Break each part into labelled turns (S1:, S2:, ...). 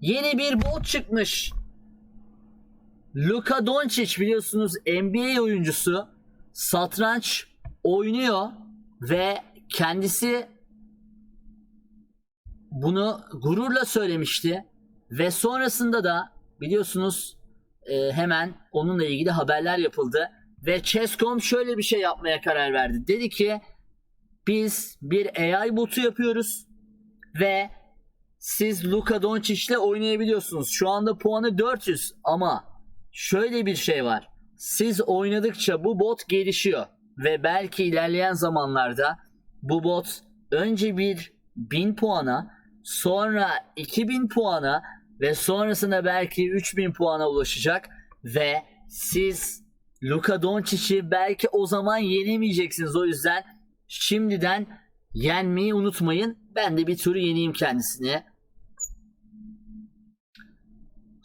S1: Yeni bir bot çıkmış. Luka Doncic biliyorsunuz NBA oyuncusu. Satranç oynuyor ve kendisi bunu gururla söylemişti ve sonrasında da biliyorsunuz e, hemen onunla ilgili haberler yapıldı ve Chess.com şöyle bir şey yapmaya karar verdi. Dedi ki biz bir AI botu yapıyoruz ve siz Luka Doncic ile oynayabiliyorsunuz. Şu anda puanı 400 ama şöyle bir şey var. Siz oynadıkça bu bot gelişiyor ve belki ilerleyen zamanlarda bu bot önce bir 1000 puana sonra 2000 puana ve sonrasında belki 3000 puana ulaşacak ve siz Luka Doncic'i belki o zaman yenemeyeceksiniz. O yüzden şimdiden yenmeyi unutmayın. Ben de bir turu yeneyim kendisini.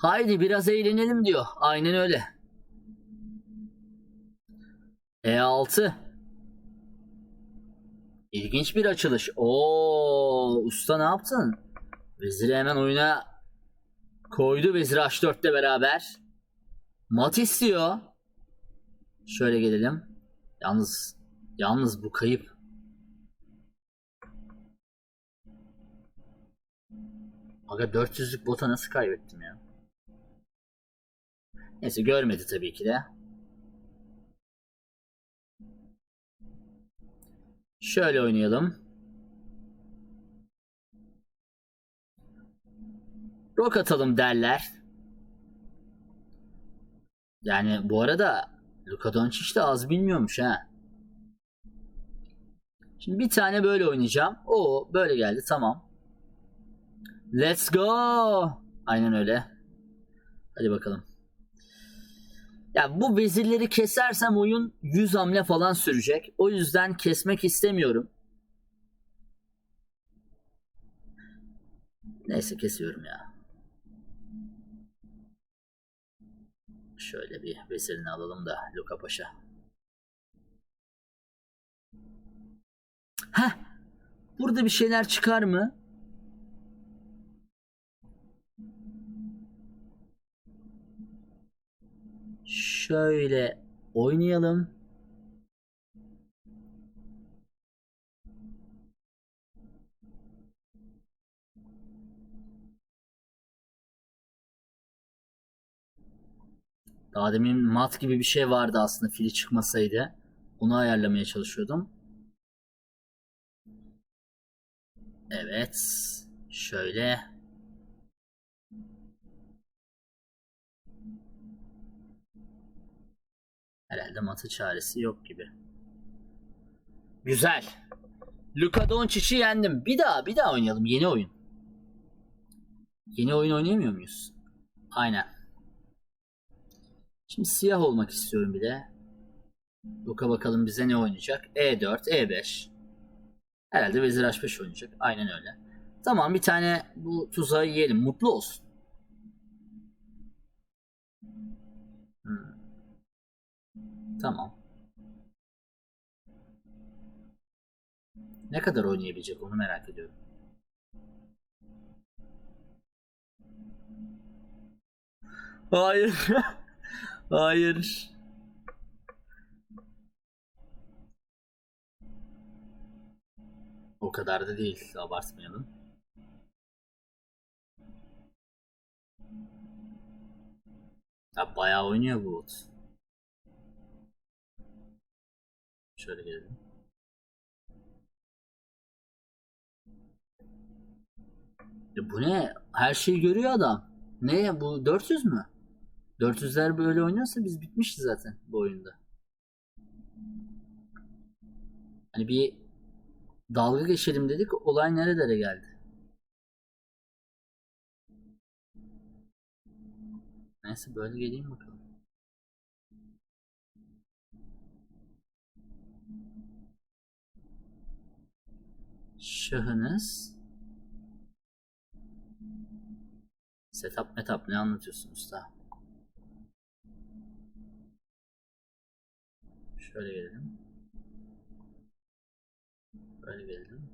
S1: Haydi biraz eğlenelim diyor. Aynen öyle. E6. İlginç bir açılış. Oo, usta ne yaptın? Veziri hemen oyuna koydu. Vezir H4 ile beraber. Mat istiyor. Şöyle gelelim. Yalnız yalnız bu kayıp. Aga 400'lük bota nasıl kaybettim ya? Neyse görmedi tabii ki de. Şöyle oynayalım. Rok atalım derler. Yani bu arada Luka Doncic de az bilmiyormuş ha. Şimdi bir tane böyle oynayacağım. O böyle geldi tamam. Let's go. Aynen öyle. Hadi bakalım. Ya bu vezirleri kesersem oyun 100 hamle falan sürecek. O yüzden kesmek istemiyorum. Neyse kesiyorum ya. Şöyle bir vezirini alalım da Luka Paşa. Heh. Burada bir şeyler çıkar mı? Şöyle oynayalım. Daha demin mat gibi bir şey vardı aslında fili çıkmasaydı. Onu ayarlamaya çalışıyordum. Evet. Şöyle. Herhalde matı çaresi yok gibi. Güzel. Luka Doncic'i yendim. Bir daha bir daha oynayalım. Yeni oyun. Yeni oyun oynayamıyor muyuz? Aynen. Şimdi siyah olmak istiyorum bir de. Luka bakalım bize ne oynayacak. E4, E5. Herhalde Vezir H5 oynayacak. Aynen öyle. Tamam bir tane bu tuzağı yiyelim. Mutlu olsun. Hmm. Tamam. Ne kadar oynayabilecek onu merak ediyorum. Hayır. Hayır. O kadar da değil. Abartmayalım. Ya bayağı oynuyor bu bot. Şöyle gelelim. Ya bu ne? Her şeyi görüyor adam. Ne bu 400 mü? 400'ler böyle oynuyorsa biz bitmişiz zaten bu oyunda. Hani bir dalga geçelim dedik olay nerelere geldi? Neyse böyle geleyim bakalım. Şahınız Setup metap ne anlatıyorsun usta? Şöyle gelelim. Böyle gelelim.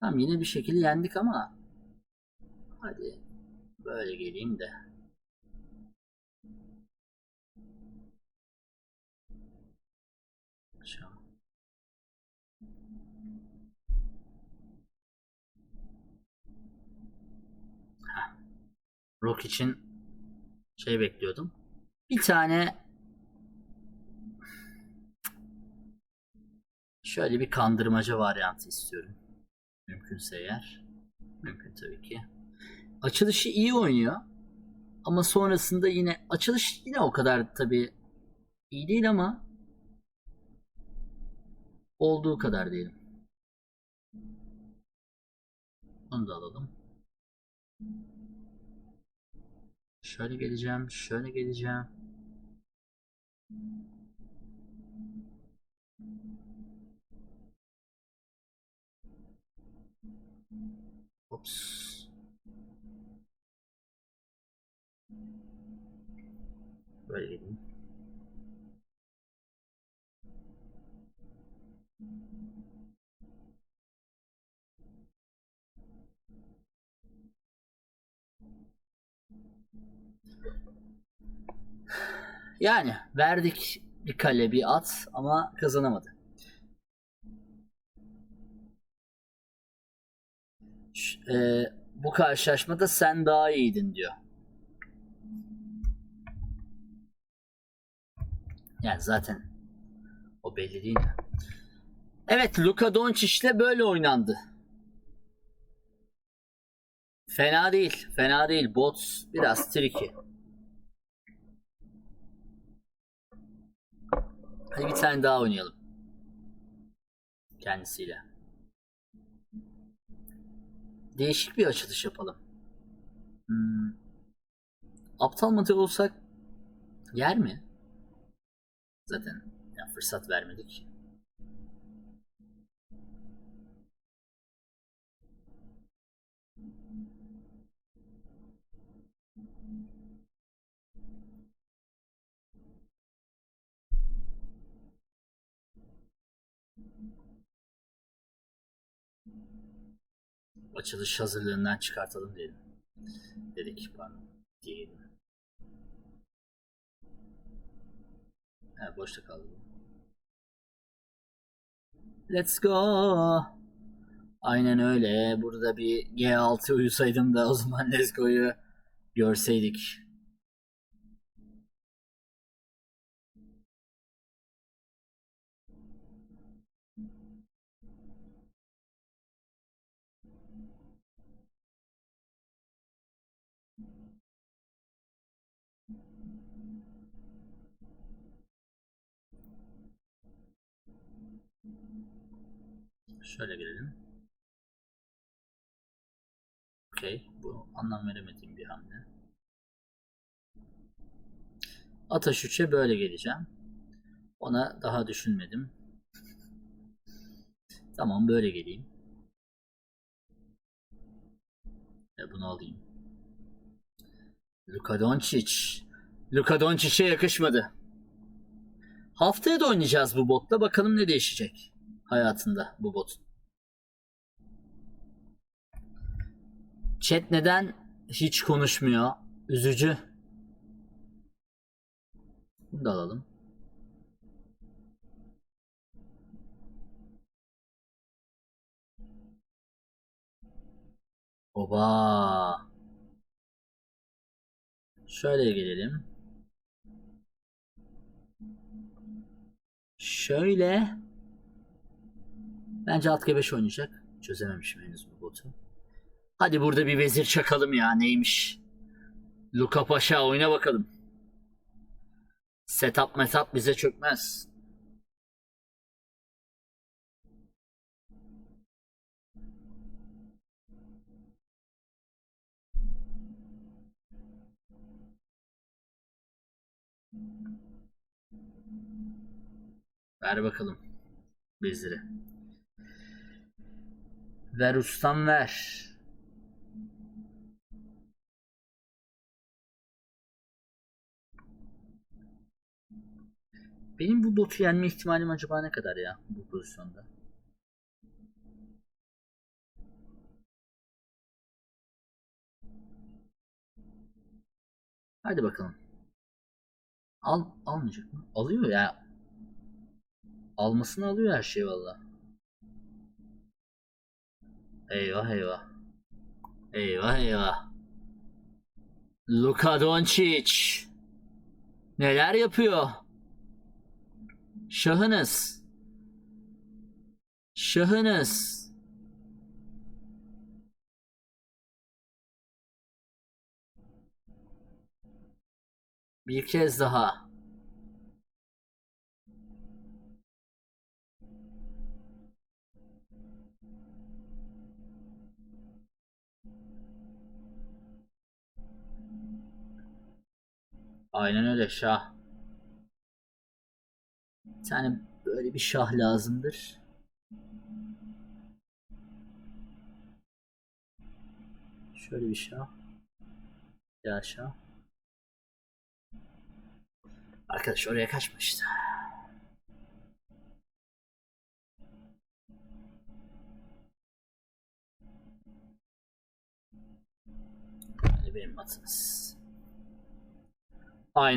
S1: Tamam yine bir şekilde yendik ama Hadi böyle geleyim de. Rock için şey bekliyordum. Bir tane şöyle bir kandırmaca varyantı istiyorum. Mümkünse eğer. Mümkün tabii ki. Açılışı iyi oynuyor. Ama sonrasında yine açılış yine o kadar tabii iyi değil ama olduğu kadar diyelim. Onu da alalım. Şöyle geleceğim, şöyle geleceğim. Ops. Böyle geleyim. Yani verdik bir kale bir at ama kazanamadı. Ş- e, bu karşılaşmada sen daha iyiydin diyor. Yani zaten o belli değil mi? Evet Luka Doncic'le böyle oynandı. Fena değil. Fena değil. Bot biraz tricky. Hadi bir tane daha oynayalım. Kendisiyle. Değişik bir açılış yapalım. Hmm. Aptal mı olsak yer mi? Zaten ya fırsat vermedik. Açılış hazırlığından çıkartalım diyelim. Dedik pardon. Diyelim. Ha, boşta kaldı. Let's go. Aynen öyle. Burada bir G6 uyusaydım da o zaman Let's Go'yu görseydik. Şöyle gelelim. Okey. Bu anlam veremediğim bir hamle. Ataş 3'e böyle geleceğim. Ona daha düşünmedim. Tamam böyle geleyim. Ve bunu alayım. Luka Doncic. Luka Doncic'e yakışmadı. Haftaya da oynayacağız bu botla. Bakalım ne değişecek hayatında bu botun. Chat neden hiç konuşmuyor? Üzücü. Bunu da alalım. Oba. Şöyle gelelim. Şöyle. Bence alt G5 oynayacak. Çözememişim henüz bu botu. Hadi burada bir vezir çakalım ya neymiş. Luka Paşa oyna bakalım. Setup metap bize çökmez. Ver bakalım veziri. Ver ustam ver. Benim bu botu yenme ihtimalim acaba ne kadar ya bu pozisyonda? Hadi bakalım. Al almayacak mı? Alıyor ya. Almasını alıyor her şey valla. Eyvah eyvah. Eyvah eyvah. Luka Doncic. Neler yapıyor? Şahınız. Şahınız. Bir kez daha. Aynen öyle şah. Bir tane böyle bir şah lazımdır. Şöyle bir şah. Ya şah. Arkadaş oraya kaçmıştı. Hadi benim atınız. Aynen